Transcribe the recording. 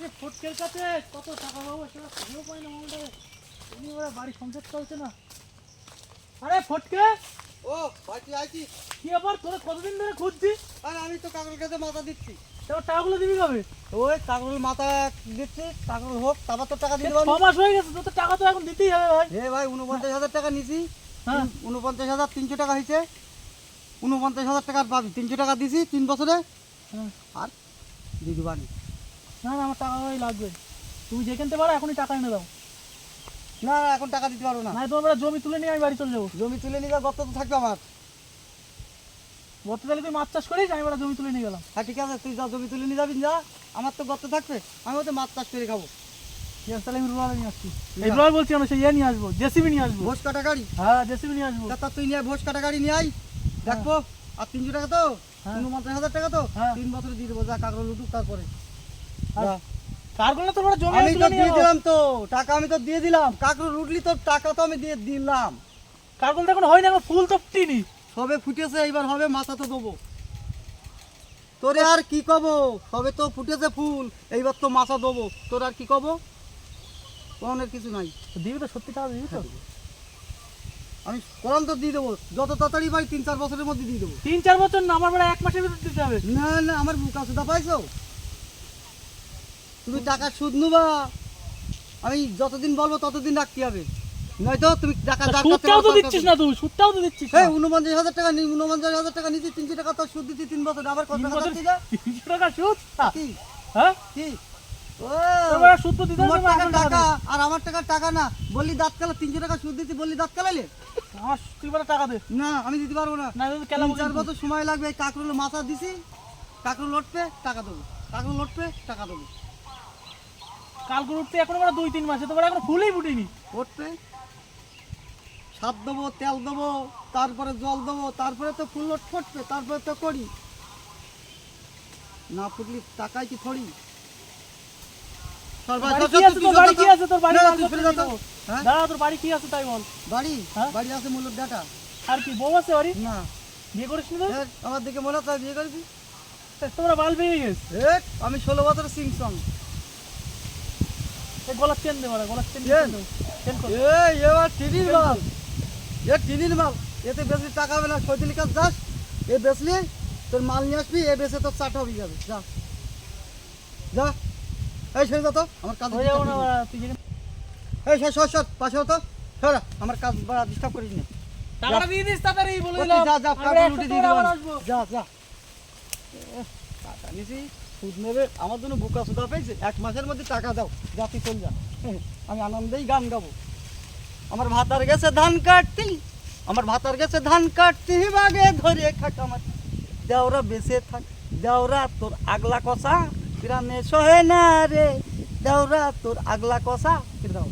সে ফটকের কাছে কত টাকা পাবো সেটা খুঁজেও পাই না মোবাইলটাকে এমনি ওরা বাড়ি সংসার চলছে না। আরে ফটকে ও বাড়ি আইছি কি আবার তোরা কতদিন ধরে খুঁজছি? আর আমি তো কাকল কাছে মাথা দিচ্ছি। তোর টাকাগুলো দিবি কবে? ওই কাকল মাথা দিচ্ছি কাকল হোক তারপর তো টাকা দিয়ে ছ মাস হয়ে গেছে তোর তো টাকা তো এখন দিতেই হবে ভাই। এ ভাই উনপঞ্চাশ হাজার টাকা নিছি। হ্যাঁ। উনপঞ্চাশ হাজার তিনশো টাকা হয়েছে। উনপঞ্চাশ হাজার টাকার পাবি তিনশো টাকা দিছি তিন বছরে। হ্যাঁ। আর দিয়ে দিবানি না না আমার টাকা ভাই লাগবে। তুমি যেখানতে পারো এখনই টাকা এনে দাও। না না এখন টাকা দিতে পারব না। না তোমার জমি তুলে নিয়ে আমি বাড়ি চলে যাব। জমি তুলে নিয়ে গত তো থাকবে আমার। বর্তে তাহলে তুই মাছ চাষ করিস আমি বেলা জমি তুলে নিয়ে গেলাম। হ্যাঁ ঠিক আছে তুই যা জমি তুলে নিয়ে যাবি যা। আমার তো গত থাকবে আমি হয়তো মাছ চাষ করে খাব। ঠিক আছে তাহলে আমি রোলার নিয়ে আসছি। এই। বলছি আমরা সেই ইয়ে নিয়ে আসব জেসিবি নিয়ে আসব। ভোজ কাটা গাড়ি? হ্যাঁ জেসিবি নিয়ে আসব। তা তুই নিয়ে ভোজ কাটা গাড়ি নিয়ে আই দেখব। আর তিনশো টাকা তো? হ্যাঁ। উনপঞ্চাশ হাজার টাকা তো? হ্যাঁ। তিন বছরে দিয়ে দেবো যা কাকড় লুটুক তারপরে। যা। কার জমি আমি তো দিয়ে দিলাম তো টাকা আমি তো দিয়ে দিলাম। কাকড় লুটলি তো টাকা তো আমি দিয়ে দিলাম। কার করলে এখন হয় না ফুল তো টিনি সবে ফুটেছে এইবার হবে মাথা তো দেবো। তোরে আর কি কব? সবে তো ফুটেছে ফুল এইবার তো মাথা দেবো। তোর আর কি কব? কোনের কিছু নাই। তো দিবি তো সত্যি টাকা দিবি তো? আমি কোরআন তো দিয়ে দেবো। যত তাড়াতাড়ি পাই তিন চার বছরের মধ্যে দিয়ে দেবো। তিন চার বছর না আমার বেলা এক মাসের ভিতর দিতে হবে। না না আমার বুকা সুদা পাইছো? তুমি টাকা সুদ নেবা। আমি যতদিন বলব ততদিন রাখতে হবে। নয়তো তুমি টাকা সুদটাও তো দিচ্ছিস না তুই সুদটাও তো দিচ্ছিস এই উনপঞ্চাশ হাজার টাকা নি উনপঞ্চাশ হাজার টাকা নিচ্ছি তিনশো টাকা তো সুদ দিচ্ছি তিন বছর। আবার কত টাকা তিনশো টাকা সুদ? কি? হ্যাঁ? কি? ও। সুদ তো দিতে টাকা আর আমার টাকা টাকা না। বললি দাঁত কালা তিনশো টাকা সুদ দিচ্ছি বললি দাঁত কালাইলে। আমার তুই টাকা দে। না আমি দিতে পারব না। চার বছর সময় লাগবে কাকরুল মাথা দিছি কাকরুল লটবে টাকা দেবো। কাকরুল লটবে টাকা দেবো। কাল করে উঠতে এখন বেলা দুই তিন মাসে তো বেলা এখন ফুলই ফুটিনি। উঠবে সার দেবো তেল দেবো তারপরে জল দেবো তারপরে তো ফুল লোট ফুটবে তারপরে তো করি। না ফুটলি টাকায় কি থরি? বাড়ি কি আছে? তুই। হ্যাঁ? তাই বল। বাড়ি? হ্যাঁ? বাড়ি আছে মূল্যর ডাটা। আর কি বউ আছে বাড়ি? না। বিয়ে করিস আমার দিকে মনে হয় বিয়ে করবি তোমরা বাল পেয়ে গেছে। আমি ষোলো বছর সিং সং। এই গলার চেন দে মারা গলার চেন চেন? চেন এই এবার টিনির মাল। এ টিনির মাল। এতে বেশি টাকা হবে না সৈতলি কাজ যাস এ বেচলি তোর মাল নিয়ে আসবি এ বেচে তোর চাটা হয়ে যাবে। যা। যা। এই সরে যা তো আমার কাজ হয়ে যাব না তুই এই সর সর সর পাশে হতো সরা আমার কাজ বড় ডিস্টার্ব করিস না। টাকাটা দিয়ে দিস তাড়াতাড়ি বলে দিলাম যা যা কাগজ উঠে দিয়ে দিলাম। যা যা। টাকা নিছি। সুদ নেবে। আমার জন্য বুকা সুদা পেয়েছে। এক মাসের মধ্যে টাকা দাও। জাতি চল যা। আমি আনন্দেই গান গাবো। আমার ভাতার গেছে ধান কাটতি। আমার ভাতার গেছে ধান কাটতি। বাগে ধরে খাট আমার দেওরা বেঁচে থাক। দেওরা তোর আগলা কষা। প্রাণে সহে না রে। দেওরা তোর আগলা কষা। দাও।